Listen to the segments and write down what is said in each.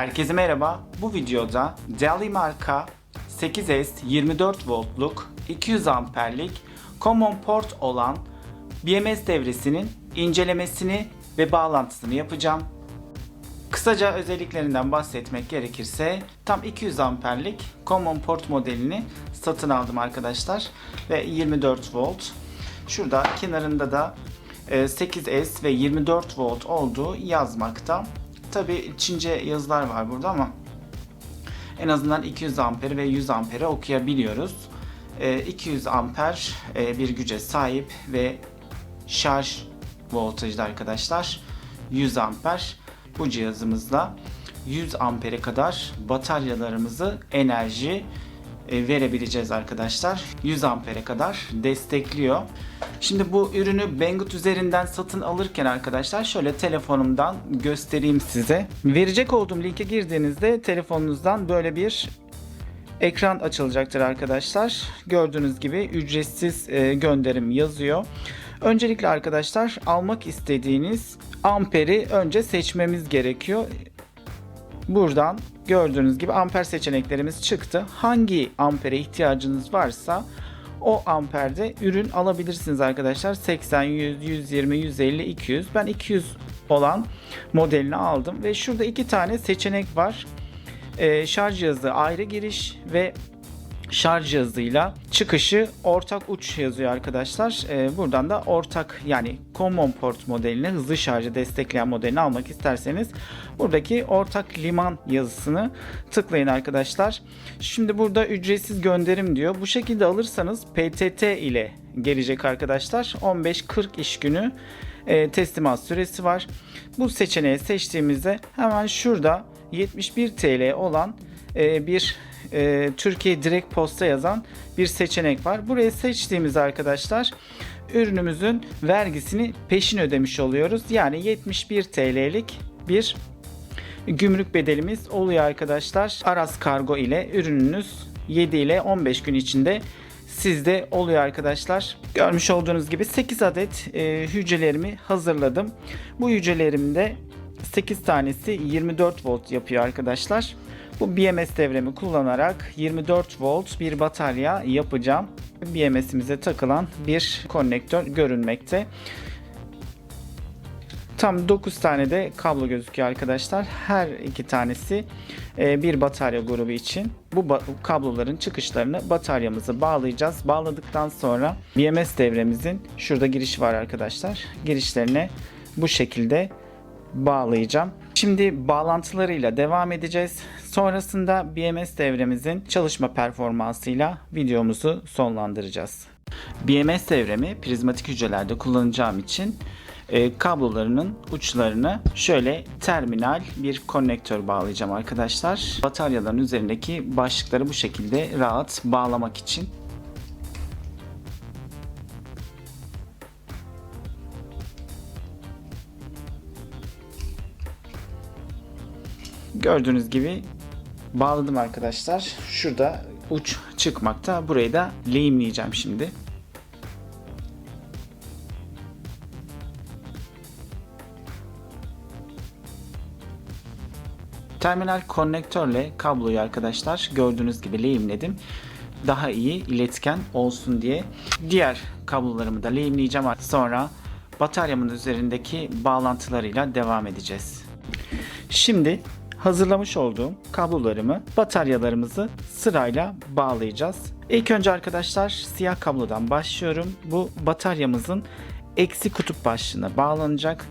Herkese merhaba. Bu videoda Dell marka 8S 24 voltluk 200 amperlik common port olan BMS devresinin incelemesini ve bağlantısını yapacağım. Kısaca özelliklerinden bahsetmek gerekirse tam 200 amperlik common port modelini satın aldım arkadaşlar ve 24 volt. Şurada kenarında da e, 8S ve 24 volt olduğu yazmakta. Tabi Çince yazılar var burada ama en azından 200 amper ve 100 ampere okuyabiliyoruz. E, 200 amper e, bir güce sahip ve şarj voltajlı arkadaşlar 100 amper bu cihazımızla 100 ampere kadar bataryalarımızı enerji verebileceğiz arkadaşlar. 100 ampere kadar destekliyor. Şimdi bu ürünü Banggood üzerinden satın alırken arkadaşlar şöyle telefonumdan göstereyim size. Verecek olduğum linke girdiğinizde telefonunuzdan böyle bir ekran açılacaktır arkadaşlar. Gördüğünüz gibi ücretsiz e, gönderim yazıyor. Öncelikle arkadaşlar almak istediğiniz amperi önce seçmemiz gerekiyor. Buradan gördüğünüz gibi amper seçeneklerimiz çıktı. Hangi ampere ihtiyacınız varsa o amperde ürün alabilirsiniz arkadaşlar. 80, 100, 120, 150, 200. Ben 200 olan modelini aldım ve şurada iki tane seçenek var. Ee, şarj cihazı ayrı giriş ve şarj cihazıyla çıkışı ortak uç yazıyor arkadaşlar. Ee, buradan da ortak yani common port modelini hızlı şarjı destekleyen modelini almak isterseniz buradaki ortak liman yazısını tıklayın arkadaşlar. Şimdi burada ücretsiz gönderim diyor. Bu şekilde alırsanız PTT ile gelecek arkadaşlar. 15-40 iş günü e, teslimat süresi var. Bu seçeneği seçtiğimizde hemen şurada 71 TL olan e, bir e, Türkiye Direkt Posta yazan bir seçenek var. Burayı seçtiğimiz arkadaşlar ürünümüzün vergisini peşin ödemiş oluyoruz. Yani 71 TL'lik bir gümrük bedelimiz oluyor arkadaşlar. Aras Kargo ile ürününüz 7 ile 15 gün içinde sizde oluyor arkadaşlar. Görmüş olduğunuz gibi 8 adet e, hücrelerimi hazırladım. Bu hücrelerimde 8 tanesi 24 volt yapıyor arkadaşlar. Bu BMS devremi kullanarak 24 volt bir batarya yapacağım. BMS'imize takılan bir konnektör görünmekte. Tam 9 tane de kablo gözüküyor arkadaşlar. Her iki tanesi e, bir batarya grubu için. Bu kabloların çıkışlarını bataryamıza bağlayacağız. Bağladıktan sonra BMS devremizin şurada giriş var arkadaşlar. Girişlerine bu şekilde bağlayacağım. Şimdi bağlantılarıyla devam edeceğiz. Sonrasında BMS devremizin çalışma performansıyla videomuzu sonlandıracağız. BMS devremi prizmatik hücrelerde kullanacağım için e, kablolarının uçlarını şöyle terminal bir konnektör bağlayacağım arkadaşlar. Bataryaların üzerindeki başlıkları bu şekilde rahat bağlamak için Gördüğünüz gibi bağladım arkadaşlar. Şurada uç çıkmakta. Burayı da lehimleyeceğim şimdi. Terminal konnektörle kabloyu arkadaşlar gördüğünüz gibi lehimledim. Daha iyi iletken olsun diye. Diğer kablolarımı da lehimleyeceğim. Sonra bataryamın üzerindeki bağlantılarıyla devam edeceğiz. Şimdi hazırlamış olduğum kablolarımı, bataryalarımızı sırayla bağlayacağız. İlk önce arkadaşlar siyah kablodan başlıyorum. Bu bataryamızın eksi kutup başlığına bağlanacak.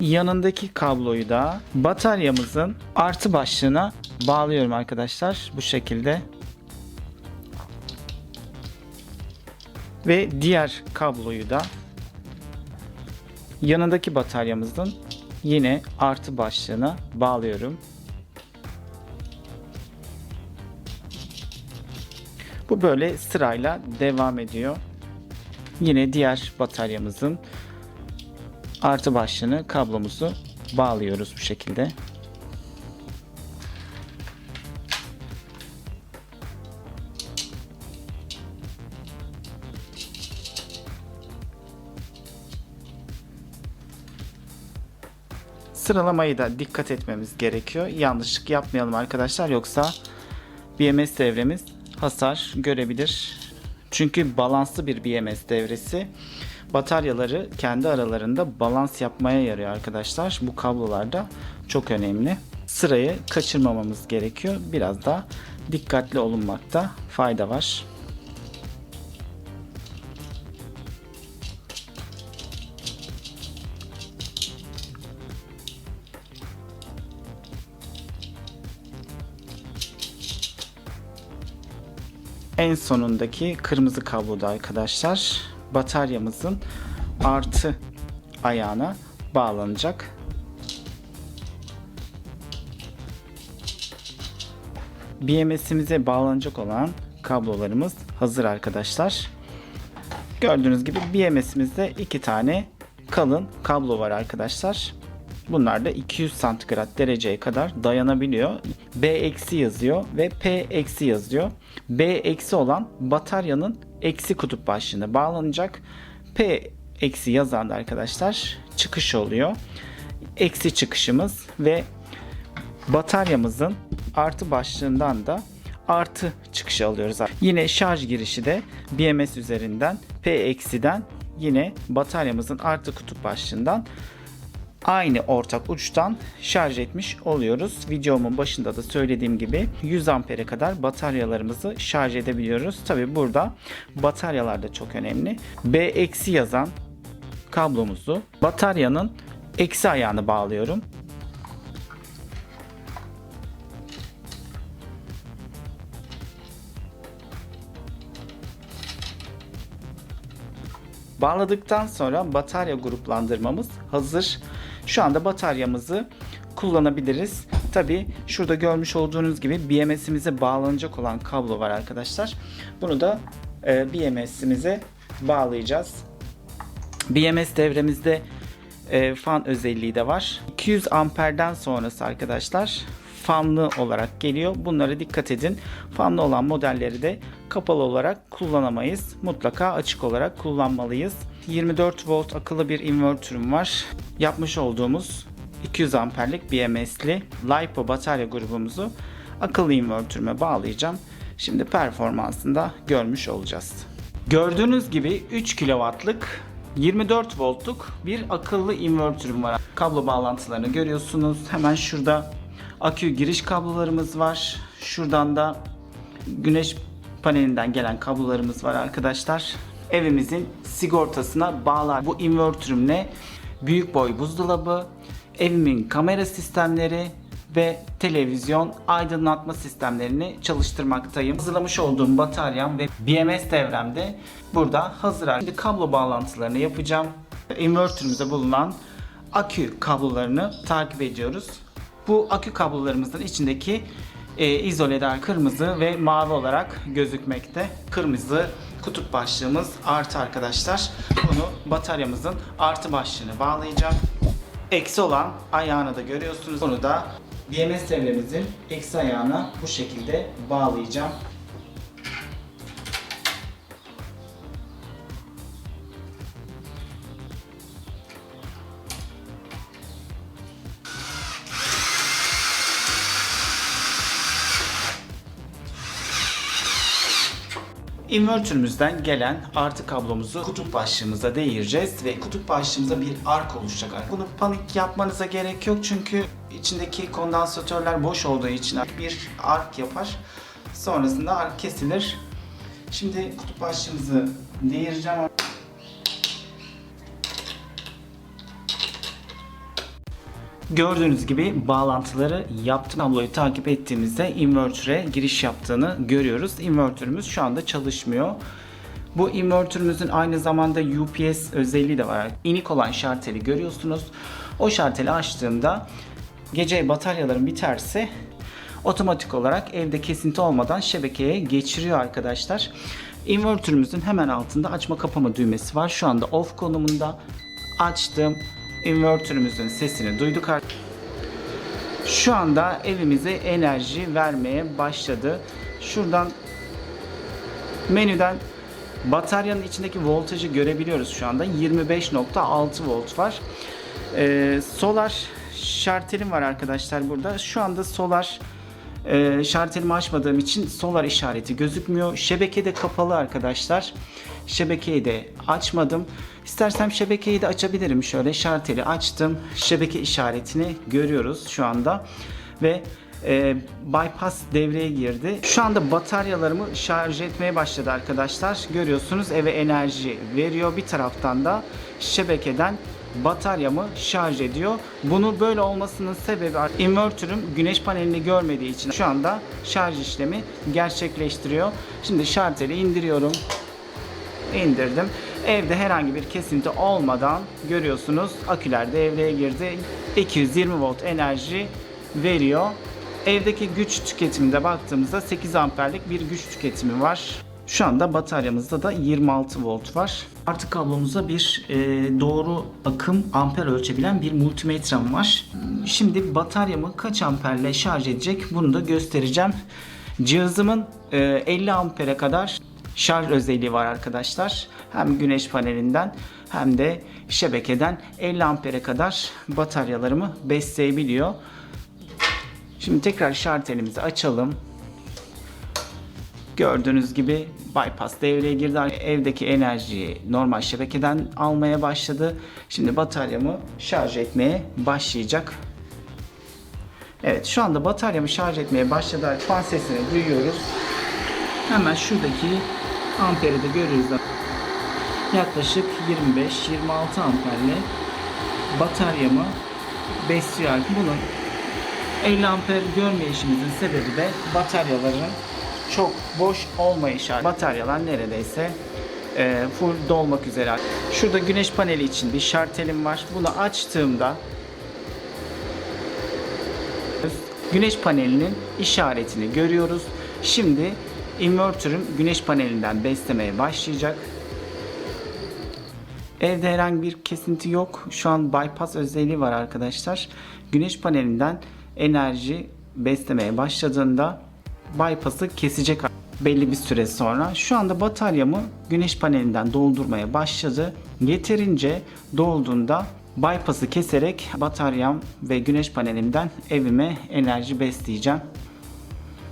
Yanındaki kabloyu da bataryamızın artı başlığına bağlıyorum arkadaşlar. Bu şekilde. Ve diğer kabloyu da yanındaki bataryamızın yine artı başlığına bağlıyorum. Bu böyle sırayla devam ediyor. Yine diğer bataryamızın artı başlığını kablomuzu bağlıyoruz bu şekilde. Sıralamayı da dikkat etmemiz gerekiyor. Yanlışlık yapmayalım arkadaşlar yoksa BMS devremiz hasar görebilir. Çünkü balanslı bir BMS devresi bataryaları kendi aralarında balans yapmaya yarıyor arkadaşlar. Bu kablolarda çok önemli. Sırayı kaçırmamamız gerekiyor. Biraz da dikkatli olunmakta fayda var. En sonundaki kırmızı kabloda arkadaşlar bataryamızın artı ayağına bağlanacak. BMS'imize bağlanacak olan kablolarımız hazır arkadaşlar. Gördüğünüz gibi BMS'imizde iki tane kalın kablo var arkadaşlar. Bunlar da 200 santigrat dereceye kadar dayanabiliyor. B eksi yazıyor ve P eksi yazıyor. B eksi olan bataryanın eksi kutup başlığına bağlanacak. P eksi yazan da arkadaşlar çıkış oluyor. Eksi çıkışımız ve bataryamızın artı başlığından da artı çıkışı alıyoruz. Yine şarj girişi de BMS üzerinden P eksiden yine bataryamızın artı kutup başlığından aynı ortak uçtan şarj etmiş oluyoruz. Videomun başında da söylediğim gibi 100 ampere kadar bataryalarımızı şarj edebiliyoruz. Tabi burada bataryalar da çok önemli. B eksi yazan kablomuzu bataryanın eksi ayağını bağlıyorum. Bağladıktan sonra batarya gruplandırmamız hazır. Şu anda bataryamızı kullanabiliriz. Tabi şurada görmüş olduğunuz gibi BMS'imize bağlanacak olan kablo var arkadaşlar. Bunu da e, BMS'imize bağlayacağız. BMS devremizde e, fan özelliği de var. 200 amperden sonrası arkadaşlar fanlı olarak geliyor. Bunlara dikkat edin. Fanlı olan modelleri de kapalı olarak kullanamayız. Mutlaka açık olarak kullanmalıyız. 24 volt akıllı bir invertörüm var. Yapmış olduğumuz 200 amperlik BMS'li LiPo batarya grubumuzu akıllı invertörüme bağlayacağım. Şimdi performansını da görmüş olacağız. Gördüğünüz gibi 3 kW'lık 24 voltluk bir akıllı invertörüm var. Kablo bağlantılarını görüyorsunuz. Hemen şurada akü giriş kablolarımız var. Şuradan da güneş panelinden gelen kablolarımız var arkadaşlar. Evimizin sigortasına bağlar. Bu invertörümle büyük boy buzdolabı, evimin kamera sistemleri ve televizyon aydınlatma sistemlerini çalıştırmaktayım. Hazırlamış olduğum bataryam ve BMS devremde burada hazır. Şimdi kablo bağlantılarını yapacağım. Invertörümüzde bulunan akü kablolarını takip ediyoruz. Bu akü kablolarımızın içindeki e, izoleler kırmızı ve mavi olarak gözükmekte. Kırmızı kutup başlığımız artı arkadaşlar. Bunu bataryamızın artı başlığını bağlayacağım. Eksi olan ayağını da görüyorsunuz. Bunu da BMS devremizin eksi ayağına bu şekilde bağlayacağım. İnvertörümüzden gelen artı kablomuzu kutup başlığımıza değireceğiz ve kutup başlığımıza bir ark oluşacak. Bunu panik yapmanıza gerek yok çünkü içindeki kondansatörler boş olduğu için bir ark yapar. Sonrasında ark kesilir. Şimdi kutup başlığımızı değireceğim. Gördüğünüz gibi bağlantıları yaptım. Kabloyu takip ettiğimizde invertöre giriş yaptığını görüyoruz. Invertörümüz şu anda çalışmıyor. Bu invertörümüzün aynı zamanda UPS özelliği de var. İnik olan şarteli görüyorsunuz. O şarteli açtığımda gece bataryaların biterse otomatik olarak evde kesinti olmadan şebekeye geçiriyor arkadaşlar. Invertörümüzün hemen altında açma kapama düğmesi var. Şu anda off konumunda açtım. Invertörümüzün sesini duyduk artık. Şu anda evimize enerji vermeye başladı. Şuradan menüden bataryanın içindeki voltajı görebiliyoruz şu anda. 25.6 volt var. Ee, solar şartelim var arkadaşlar burada. Şu anda solar e, şartelimi açmadığım için solar işareti gözükmüyor. Şebeke de kapalı arkadaşlar. Şebekeyi de açmadım. İstersem şebekeyi de açabilirim. Şöyle şarteli açtım. Şebeke işaretini görüyoruz şu anda. Ve e, bypass devreye girdi. Şu anda bataryalarımı şarj etmeye başladı arkadaşlar. Görüyorsunuz eve enerji veriyor. Bir taraftan da şebekeden bataryamı şarj ediyor. Bunu böyle olmasının sebebi invertörüm güneş panelini görmediği için şu anda şarj işlemi gerçekleştiriyor. Şimdi şarteli indiriyorum. İndirdim. Evde herhangi bir kesinti olmadan görüyorsunuz aküler devreye girdi. 220 volt enerji veriyor. Evdeki güç tüketiminde baktığımızda 8 amperlik bir güç tüketimi var. Şu anda bataryamızda da 26 volt var. Artı kablomuzda bir e, doğru akım amper ölçebilen bir multimetrem var. Şimdi bataryamı kaç amperle şarj edecek bunu da göstereceğim. Cihazımın e, 50 ampere kadar şarj özelliği var arkadaşlar. Hem güneş panelinden hem de şebekeden 50 ampere kadar bataryalarımı besleyebiliyor. Şimdi tekrar şartelimizi açalım. Gördüğünüz gibi bypass devreye girdi. Evdeki enerjiyi normal şebekeden almaya başladı. Şimdi bataryamı şarj etmeye başlayacak. Evet şu anda bataryamı şarj etmeye başladı. Fan sesini duyuyoruz. Hemen şuradaki amperi de görüyoruz. Yaklaşık 25-26 amperle bataryamı besliyor. Bunun 50 amper görmeyişimizin sebebi de bataryaların çok boş olmayışı. Bataryalar neredeyse e, full dolmak üzere. Şurada güneş paneli için bir şartelim var. Bunu açtığımda güneş panelinin işaretini görüyoruz. Şimdi invertörüm güneş panelinden beslemeye başlayacak. Evde herhangi bir kesinti yok. Şu an bypass özelliği var arkadaşlar. Güneş panelinden enerji beslemeye başladığında bypass'ı kesecek belli bir süre sonra. Şu anda bataryamı güneş panelinden doldurmaya başladı. Yeterince dolduğunda bypass'ı keserek bataryam ve güneş panelimden evime enerji besleyeceğim.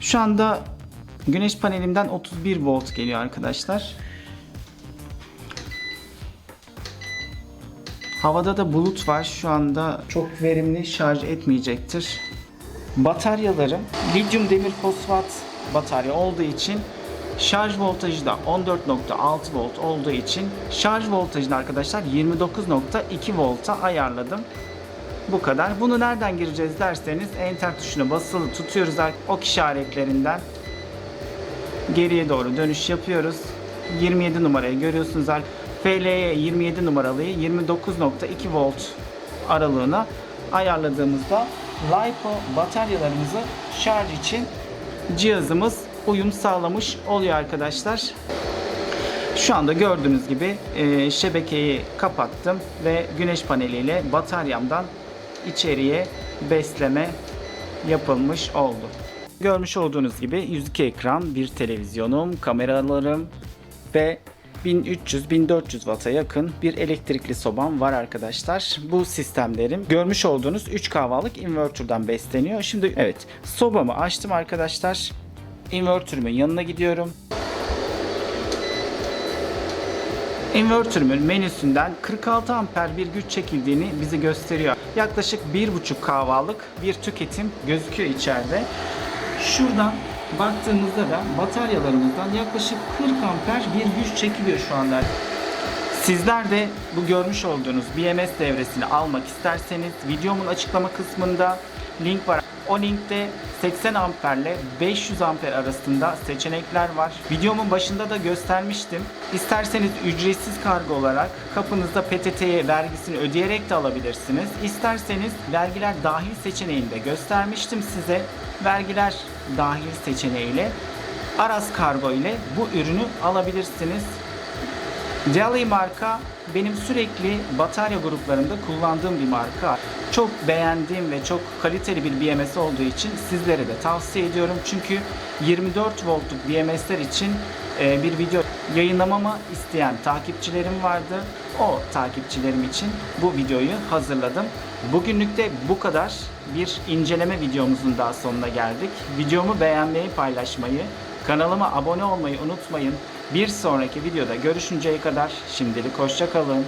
Şu anda güneş panelimden 31 volt geliyor arkadaşlar. Havada da bulut var. Şu anda çok verimli şarj etmeyecektir. Bataryalarım lityum demir fosfat batarya olduğu için şarj voltajı da 14.6 volt olduğu için şarj voltajını arkadaşlar 29.2 volta ayarladım. Bu kadar. Bunu nereden gireceğiz derseniz enter tuşuna basılı tutuyoruz ok işaretlerinden geriye doğru dönüş yapıyoruz. 27 numarayı görüyorsunuz. FL'ye 27 numaralıyı 29.2 volt aralığına ayarladığımızda LiPo bataryalarımızı şarj için cihazımız uyum sağlamış oluyor arkadaşlar. Şu anda gördüğünüz gibi e, şebekeyi kapattım ve güneş paneliyle bataryamdan içeriye besleme yapılmış oldu. Görmüş olduğunuz gibi 102 ekran, bir televizyonum, kameralarım ve 1300-1400 Watt'a yakın bir elektrikli sobam var arkadaşlar. Bu sistemlerim görmüş olduğunuz 3 kahvalık inverter'dan besleniyor. Şimdi evet sobamı açtım arkadaşlar. Inverter'ımın yanına gidiyorum. Inverter'ımın menüsünden 46 amper bir güç çekildiğini bize gösteriyor. Yaklaşık 1,5 kahvalık bir tüketim gözüküyor içeride. Şuradan baktığımızda da bataryalarımızdan yaklaşık 40 amper bir güç çekiliyor şu anda. Sizler de bu görmüş olduğunuz BMS devresini almak isterseniz videomun açıklama kısmında link var. O linkte 80 amperle 500 amper arasında seçenekler var. Videomun başında da göstermiştim. İsterseniz ücretsiz kargo olarak kapınızda PTT'ye vergisini ödeyerek de alabilirsiniz. İsterseniz vergiler dahil seçeneğini de göstermiştim size. Vergiler dahil seçeneğiyle Aras Kargo ile bu ürünü alabilirsiniz. Jelly marka benim sürekli batarya gruplarında kullandığım bir marka. Çok beğendiğim ve çok kaliteli bir BMS olduğu için sizlere de tavsiye ediyorum. Çünkü 24 voltluk BMS'ler için e, bir video yayınlamamı isteyen takipçilerim vardı. O takipçilerim için bu videoyu hazırladım. Bugünlük de bu kadar. Bir inceleme videomuzun daha sonuna geldik. Videomu beğenmeyi, paylaşmayı, kanalıma abone olmayı unutmayın. Bir sonraki videoda görüşünceye kadar şimdilik hoşça kalın.